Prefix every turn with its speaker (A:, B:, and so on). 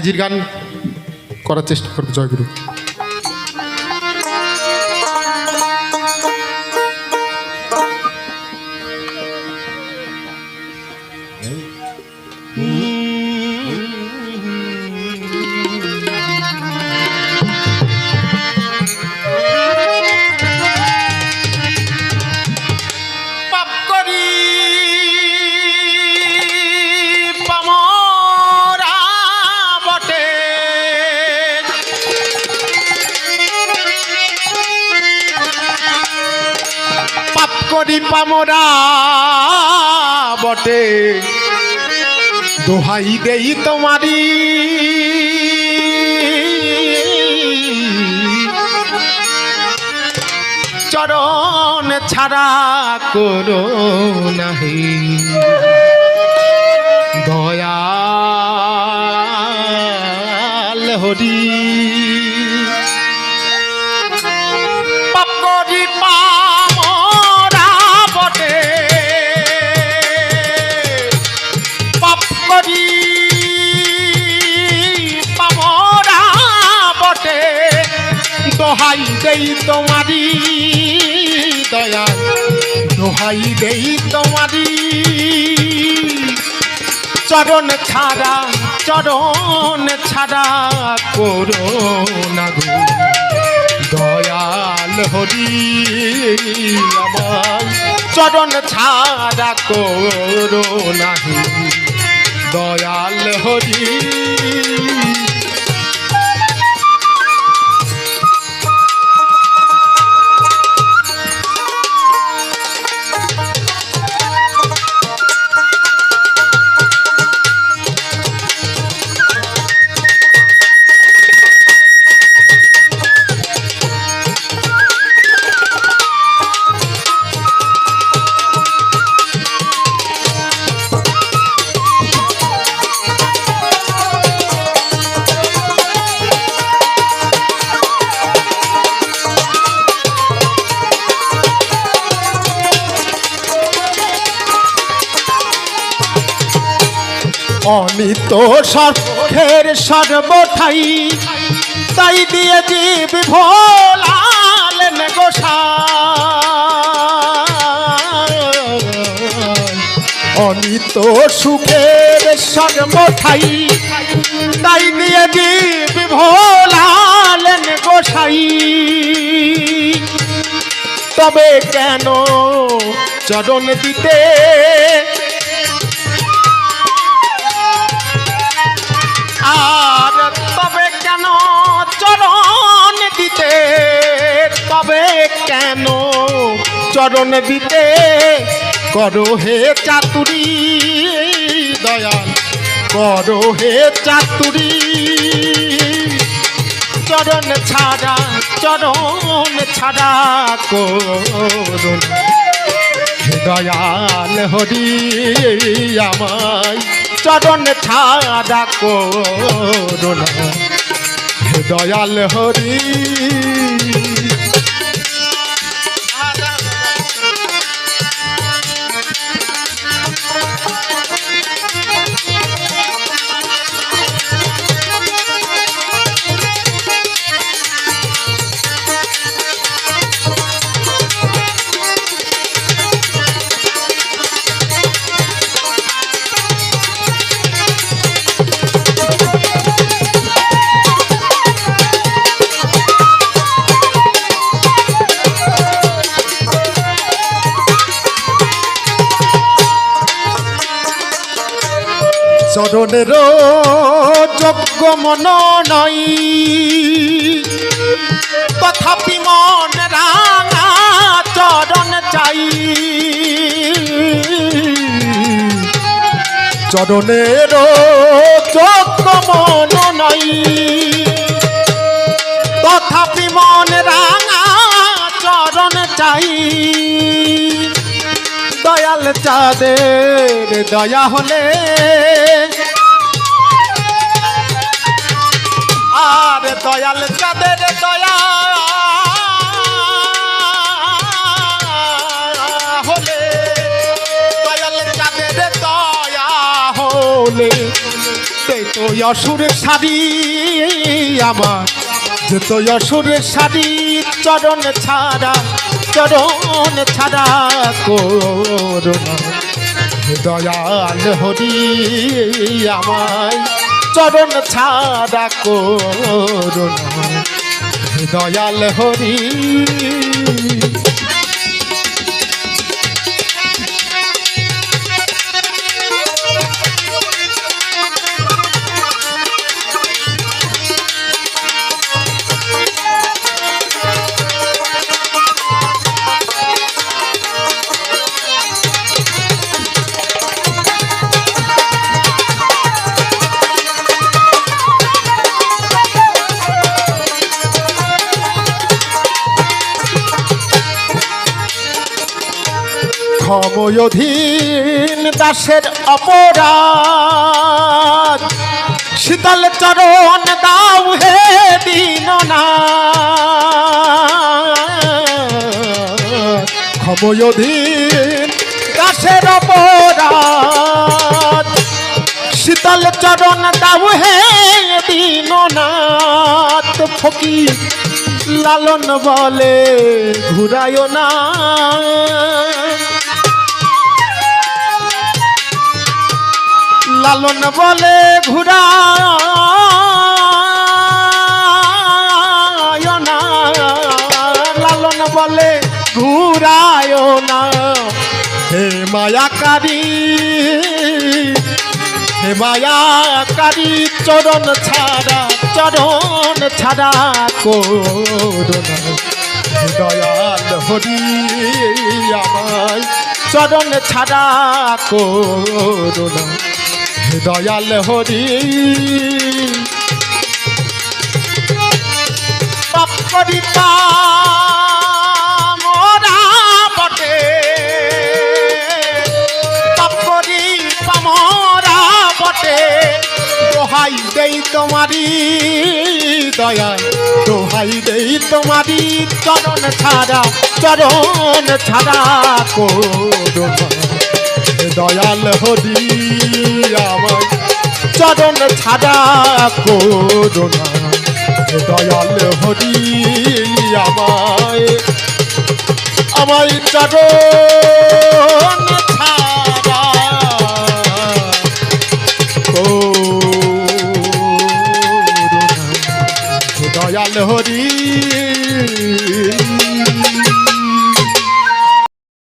A: হাজির গান করার চেষ্টা করব জয়গুরু।
B: করি পামরা বটে। দোহাই দেই তোমারি। চরণ ছাড়া করো নাহি। দয়াল হরি। দোহাই দেই তোমারি দয়া, দোহাই দেই তোমারি। চরণ ছাড়া চরণ ছাড়া করো না গো। দয়াল হরি আমার, চরণ ছাড়া করো নাহি দয়াল হরি অনিত সর্বের সর্বঠাই। তাই দিয়ে জীব ভোলালেন গোসাই অনিত সুখের সর্বঠাই। তাই দিয়ে জীব ভোলালেন গোসাই তবে কেন চরণ দিতে আর তবে কেন চরণ দিতে? তবে কেন চরণ দিতে? করো হে চাতুরি দয়াল, করো হে চাতুরি। চরণ ছাড়া চরণ ছাড়া করুন। দয়াল হরি আমায় চরণ ছাড়া করুন দয়াল হরি চরণের যোগ্য মন নই। তথাপি মন রাঙা চরণ চাই। চরণের যোগ্য মন নই। তথাপি মন রাঙা চরণ চাই। চাঁদের দয়া হলে আর দয়াল চাঁদের দয়া হলে, দয়াল চাঁদের দয়া হলে। তো অসুরের শাড়ি আমার, যে তো অসুরের শাড়ি চরণ ছাড়া চরণ ছাড়া করোনা দয়াল হরি আমায় চরণ ছাড়া করোনা দয়াল হরি ক্ষময়ধীন দাসের অপরাধ। শীতল চরণ দাও হে দিন না দাসের অপরাধ। শীতল চরণ দাও হে দীননাথ। ফকির লালন বলে ঘুরায় না। লালন বলে ঘুরায় না লালন বলে ঘুরায় না হে মায়াকারী হে মায়াকারী, চরণ ছাড়া চরণ ছাড়া করোনা দয়াল হরি আমায়, চরণ ছাড়া করোনা দয়াল হরি। তোমারি দয়া দোহাই দেই তোমারি চরণ ছাড়া চরণ ছাড়া করোনা হে দয়াল হরি আমার চরণ ছাড়া করোনা দয়াল হরি আমায়। আমায় চরণ